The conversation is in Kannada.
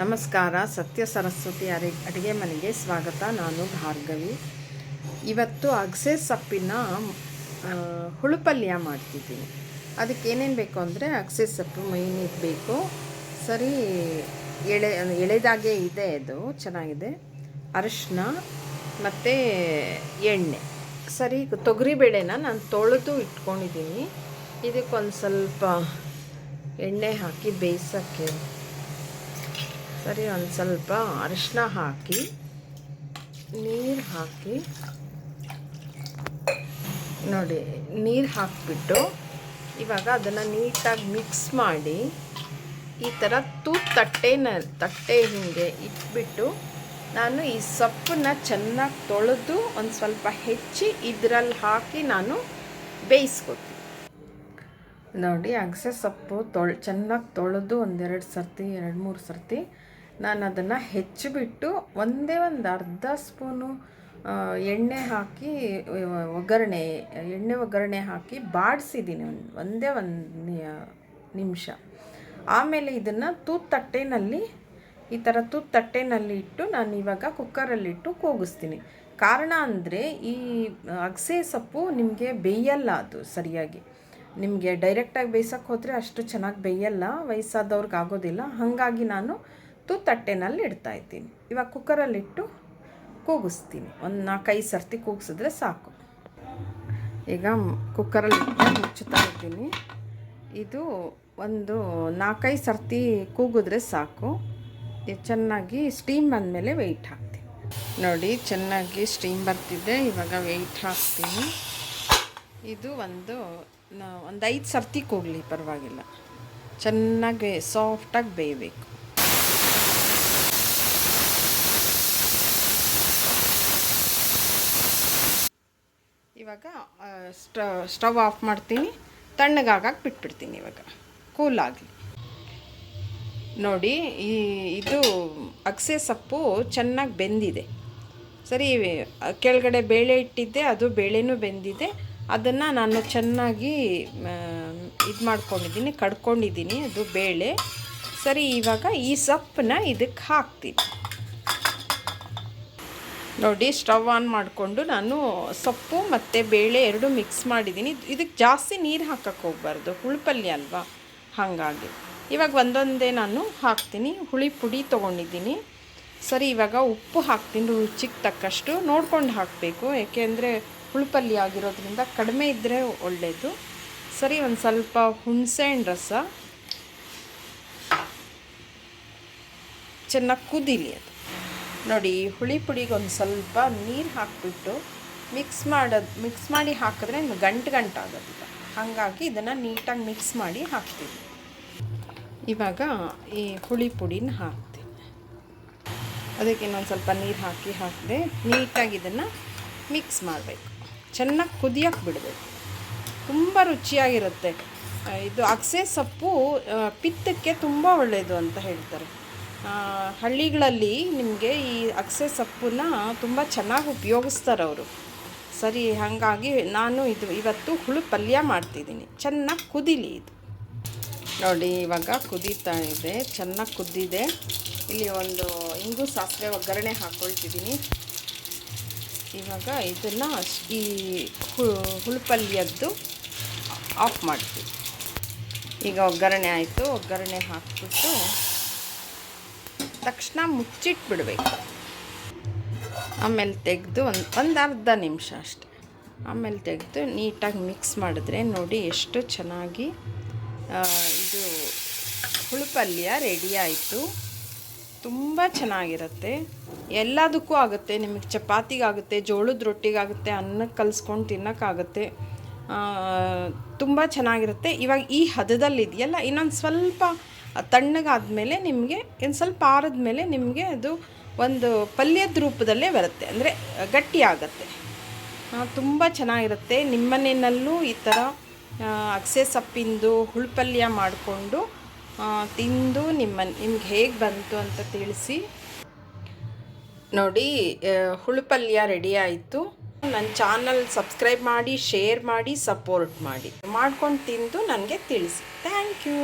ನಮಸ್ಕಾರ, ಸತ್ಯ ಸರಸ್ವತಿ ಅರೆ, ಅಡುಗೆ ಮನೆಗೆ ಸ್ವಾಗತ. ನಾನು ಭಾರ್ಗವಿ. ಇವತ್ತು ಅಗಸೆ ಸೊಪ್ಪಿನ ಹುಳುಪಲ್ಯ ಮಾಡ್ತಿದ್ದೀನಿ. ಅದಕ್ಕೆ ಏನೇನು ಬೇಕು ಅಂದರೆ ಅಗಸೆ ಸೊಪ್ಪು ಮೈನಿಗೆ ಬೇಕು. ಸರಿ, ಎಳೆ, ಎಳೆದಾಗೆ ಇದೆ ಅದು, ಚೆನ್ನಾಗಿದೆ. ಅರಿಶಿನ ಮತ್ತು ಎಣ್ಣೆ. ಸರಿ ತೊಗರಿಬೇಳೆನ ನಾನು ತೊಳೆದು ಇಟ್ಕೊಂಡಿದ್ದೀನಿ. ಇದಕ್ಕೊಂದು ಸ್ವಲ್ಪ ಎಣ್ಣೆ ಹಾಕಿ ಬೇಯಿಸೋಕ್ಕೆ. ಸರಿ, ಒಂದು ಸ್ವಲ್ಪ ಅರಿಶಿನ ಹಾಕಿ, ನೀರು ಹಾಕಿ. ನೋಡಿ, ನೀರು ಹಾಕಿಬಿಟ್ಟು ಇವಾಗ ಅದನ್ನು ನೀಟಾಗಿ ಮಿಕ್ಸ್ ಮಾಡಿ, ಈ ಥರ ತೂತ್ ತಟ್ಟೆನ, ತಟ್ಟೆ ಹಿಂಗೆ ಇಟ್ಬಿಟ್ಟು ನಾನು ಈ ಸೊಪ್ಪನ್ನ ಚೆನ್ನಾಗಿ ತೊಳೆದು ಒಂದು ಸ್ವಲ್ಪ ಹೆಚ್ಚಿ ಇದರಲ್ಲಿ ಹಾಕಿ ನಾನು ಬೇಯಿಸ್ಕೊತೀನಿ. ನೋಡಿ, ಅಗಸೆ ಸೊಪ್ಪು ತೊಳ್, ಚೆನ್ನಾಗಿ ತೊಳೆದು ಒಂದೆರಡು ಸರ್ತಿ, ಎರಡು ಮೂರು ಸರ್ತಿ ನಾನು ಅದನ್ನು ಹೆಚ್ಚಿಬಿಟ್ಟು ಒಂದೇ ಒಂದು ಅರ್ಧ ಸ್ಪೂನು ಎಣ್ಣೆ ಹಾಕಿ ಒಗ್ಗರಣೆ, ಎಣ್ಣೆ ಒಗ್ಗರಣೆ ಹಾಕಿ ಬಾಡಿಸಿದ್ದೀನಿ ಒಂದು, ಒಂದೇ ನಿಮಿಷ. ಆಮೇಲೆ ಇದನ್ನು ತೂತಟ್ಟೆನಲ್ಲಿ ತಟ್ಟೆನಲ್ಲಿ, ಈ ಥರ ತೂತಟ್ಟೆನಲ್ಲಿ ತಟ್ಟೆನಲ್ಲಿ ಇಟ್ಟು ನಾನು ಇವಾಗ ಕುಕ್ಕರಲ್ಲಿಟ್ಟು ಕೂಗಿಸ್ತೀನಿ. ಕಾರಣ ಅಂದರೆ ಈ ಅಗಸೆ ಸೊಪ್ಪು ನಿಮಗೆ ಬೇಯಲ್ಲ ಅದು ಸರಿಯಾಗಿ. ನಿಮಗೆ ಡೈರೆಕ್ಟಾಗಿ ಬೇಯಿಸೋಕೆ ಹೋದರೆ ಅಷ್ಟು ಚೆನ್ನಾಗಿ ಬೇಯಲ್ಲ, ವಯಸ್ಸಾದವ್ರಿಗೆ ಆಗೋದಿಲ್ಲ. ಹಾಗಾಗಿ ನಾನು ತೂತ್ ತಟ್ಟೆನಲ್ಲಿ ಇಡ್ತಾ ಇದ್ದೀನಿ. ಇವಾಗ ಕುಕ್ಕರಲ್ಲಿಟ್ಟು ಕೂಗಿಸ್ತೀನಿ. ಒಂದು ನಾಲ್ಕೈದು ಸರ್ತಿ ಕೂಗಿಸಿದ್ರೆ ಸಾಕು. ಈಗ ಕುಕ್ಕರಲ್ಲಿ ಮುಚ್ಚುತ್ತಾ ಇದ್ದೀನಿ. ಇದು ಒಂದು ನಾಲ್ಕೈದು ಸರ್ತಿ ಕೂಗಿದ್ರೆ ಸಾಕು. ಇದು ಚೆನ್ನಾಗಿ ಸ್ಟೀಮ್ ಬಂದಮೇಲೆ ವೆಯ್ಟ್ ಹಾಕ್ತೀನಿ. ನೋಡಿ, ಚೆನ್ನಾಗಿ ಸ್ಟೀಮ್ ಬರ್ತಿದೆ. ಇವಾಗ ವೆಯ್ಟ್ ಹಾಕ್ತೀನಿ. ಇದು ಒಂದು ಒಂದು ಐದು ಸರ್ತಿ ಕೂಗಲಿ, ಪರವಾಗಿಲ್ಲ. ಚೆನ್ನಾಗಿ ಸಾಫ್ಟಾಗಿ ಬೇಯಬೇಕು. ಇವಾಗ ಸ್ಟ, ಸ್ಟವ್ ಆಫ್ ಮಾಡ್ತೀನಿ. ತಣ್ಣಗಾಗಕ್ಕೆ ಬಿಟ್ಬಿಡ್ತೀನಿ ಇವಾಗ ಕೂಲ್ ಆಗಲಿ ನೋಡಿ, ಈ, ಇದು ಅಗಸೆ ಸೊಪ್ಪು ಚೆನ್ನಾಗಿ ಬೆಂದಿದೆ. ಸರಿ, ಕೆಳಗಡೆ ಬೇಳೆ ಇಟ್ಟಿದ್ದೆ, ಅದು ಬೇಳೆನೂ ಬೆಂದಿದೆ. ಅದನ್ನು ನಾನು ಚೆನ್ನಾಗಿ ಇದು ಮಾಡ್ಕೊಂಡಿದ್ದೀನಿ, ಕಡ್ಕೊಂಡಿದ್ದೀನಿ, ಅದು ಬೇಳೆ. ಸರಿ, ಇವಾಗ ಈ ಸೊಪ್ಪನ್ನ ಇದಕ್ಕೆ ಹಾಕ್ತೀನಿ. ನೋಡಿ ಸ್ಟವ್ ಆನ್ ಮಾಡಿಕೊಂಡು ನಾನು ಸೊಪ್ಪು ಮತ್ತು ಬೇಳೆ ಎರಡು ಮಿಕ್ಸ್ ಮಾಡಿದ್ದೀನಿ. ಇದಕ್ಕೆ ಜಾಸ್ತಿ ನೀರು ಹಾಕಕ್ಕೆ ಹೋಗ್ಬಾರ್ದು. ಹುಳಿಪಲ್ಯ ಅಲ್ವಾ? ಹಾಗಾಗಿ. ಇವಾಗ ಒಂದೊಂದೇ ನಾನು ಹಾಕ್ತೀನಿ. ಹುಳಿ ಪುಡಿ ತೊಗೊಂಡಿದ್ದೀನಿ. ಸರಿ, ಇವಾಗ ಉಪ್ಪು ಹಾಕ್ತೀನಿ. ರುಚಿಗೆ ತಕ್ಕಷ್ಟು ನೋಡ್ಕೊಂಡು ಹಾಕಬೇಕು. ಏಕೆಂದರೆ ಹುಳಿಪಲ್ಯ ಆಗಿರೋದ್ರಿಂದ ಕಡಿಮೆ ಇದ್ದರೆ ಒಳ್ಳೆಯದು ಸರಿ, ಒಂದು ಸ್ವಲ್ಪ ಹುಣಸೆಹಣ್ಣು ರಸ. ಚೆನ್ನಾಗಿ ಕುದೀಲಿ ಅದು. ನೋಡಿ, ಹುಳಿ ಪುಡಿಗೆ ಒಂದು ಸ್ವಲ್ಪ ನೀರು ಹಾಕಿಬಿಟ್ಟು ಮಿಕ್ಸ್ ಮಾಡೋದು ಮಿಕ್ಸ್ ಮಾಡಿ ಹಾಕಿದ್ರೆ ಗಂಟು ಗಂಟು ಆಗೋದಿಲ್ಲ. ಹಾಗಾಗಿ ಇದನ್ನು ನೀಟಾಗಿ ಮಿಕ್ಸ್ ಮಾಡಿ ಹಾಕ್ತೀವಿ ಇವಾಗ ಈ ಹುಳಿ ಪುಡಿನ ಹಾಕ್ತೀನಿ. ಅದಕ್ಕೆ ಇನ್ನೊಂದು ಸ್ವಲ್ಪ ನೀರು ಹಾಕಿ ಹಾಕಿದೆ ನೀಟಾಗಿ ಇದನ್ನು ಮಿಕ್ಸ್ ಮಾಡಬೇಕು. ಚೆನ್ನಾಗಿ ಕುದಿಯೋಕೆ ಬಿಡಬೇಕು. ತುಂಬ ರುಚಿಯಾಗಿರುತ್ತೆ. ಇದು ಅಗಸೆ ಸೊಪ್ಪು ಪಿತ್ತಕ್ಕೆ ತುಂಬ ಒಳ್ಳೆಯದು ಅಂತ ಹೇಳ್ತಾರೆ. ಹಳ್ಳಿಗಳಲ್ಲಿ ನಿಮಗೆ ಈ ಅಗಸೆ ಸೊಪ್ಪನ್ನ ತುಂಬ ಚೆನ್ನಾಗಿ ಉಪಯೋಗಿಸ್ತಾರೆ ಅವರು. ಸರಿ, ಹಾಗಾಗಿ ನಾನು ಇದು ಇವತ್ತು ಹುಳು ಪಲ್ಯ ಮಾಡ್ತಿದ್ದೀನಿ. ಚೆನ್ನಾಗಿ ಕುದೀಲಿ ಇದು. ನೋಡಿ, ಇವಾಗ ಕುದೀತಾ ಇದೆ. ಚೆನ್ನಾಗಿ ಕುದ್ದಿದೆ. ಇಲ್ಲಿ ಒಂದು ಇಂಗು ಸಾಸಿವೆ ಒಗ್ಗರಣೆ ಹಾಕ್ಕೊಳ್ತಿದ್ದೀನಿ ಇವಾಗ ಇದನ್ನು ಈ ಹುಳು ಪಲ್ಯದ್ದು ಆಫ್ ಮಾಡ್ತೀವಿ. ಈಗ ಒಗ್ಗರಣೆ ಆಯಿತು. ಒಗ್ಗರಣೆ ಹಾಕ್ಬಿಟ್ಟು ತಕ್ಷಣ ಮುಚ್ಚಿಟ್ಬಿಡ್ಬೇಕು. ಆಮೇಲೆ ತೆಗೆದು ಒಂದು ಒಂದು ಅರ್ಧ ನಿಮಿಷ ಅಷ್ಟೆ. ಆಮೇಲೆ ತೆಗೆದು ನೀಟಾಗಿ ಮಿಕ್ಸ್ ಮಾಡಿದ್ರೆ ನೋಡಿ ಎಷ್ಟು ಚೆನ್ನಾಗಿ ಇದು ಇದು ಹುಳುಪಲ್ಯ ರೆಡಿ ಆಯಿತು. ತುಂಬ ಚೆನ್ನಾಗಿರುತ್ತೆ. ಎಲ್ಲದಕ್ಕೂ ಆಗುತ್ತೆ. ನಿಮಗೆ ಚಪಾತಿಗಾಗುತ್ತೆ, ಜೋಳದ ರೊಟ್ಟಿಗಾಗುತ್ತೆ ಅನ್ನಕ್ಕೆ ಕಲಿಸ್ಕೊಂಡು ತಿನ್ನೋಕ್ಕಾಗುತ್ತೆ. ತುಂಬ ಚೆನ್ನಾಗಿರುತ್ತೆ. ಇವಾಗ ಈ ಹದದಲ್ಲಿದೆಯಲ್ಲ, ಇನ್ನೊಂದು ಸ್ವಲ್ಪ ತಣ್ಣಗಾದ್ಮೇಲೆ ನಿಮಗೆ, ಇನ್ನು ಸ್ವಲ್ಪ ಆರಿದ ಮೇಲೆ ನಿಮಗೆ ಅದು ಒಂದು ಪಲ್ಯದ ರೂಪದಲ್ಲೇ ಬರುತ್ತೆ. ಅಂದರೆ ಗಟ್ಟಿ ಆಗುತ್ತೆ ತುಂಬ ಚೆನ್ನಾಗಿರುತ್ತೆ. ನಿಮ್ಮನೆಯಲ್ಲೂ ಈ ಥರ ಅಗಸೆ ಸೊಪ್ಪಿಂದು ಹುಳುಪಲ್ಯ ಮಾಡಿಕೊಂಡು ತಿಂದು ನಿಮ್ಮ ನಿಮ್ಗೆ ಹೇಗೆ ಬಂತು ಅಂತ ತಿಳಿಸಿ. ನೋಡಿ ಹುಳು ಹುಳುಪಲ್ಯ ರೆಡಿ ಆಯಿತು. ನನ್ನ ಚಾನಲ್ ಸಬ್ಸ್ಕ್ರೈಬ್ ಮಾಡಿ ಶೇರ್ ಮಾಡಿ ಸಪೋರ್ಟ್ ಮಾಡಿ. ಮಾಡ್ಕೊಂಡು ತಿಂದು ನನಗೆ ತಿಳಿಸಿ. Thank you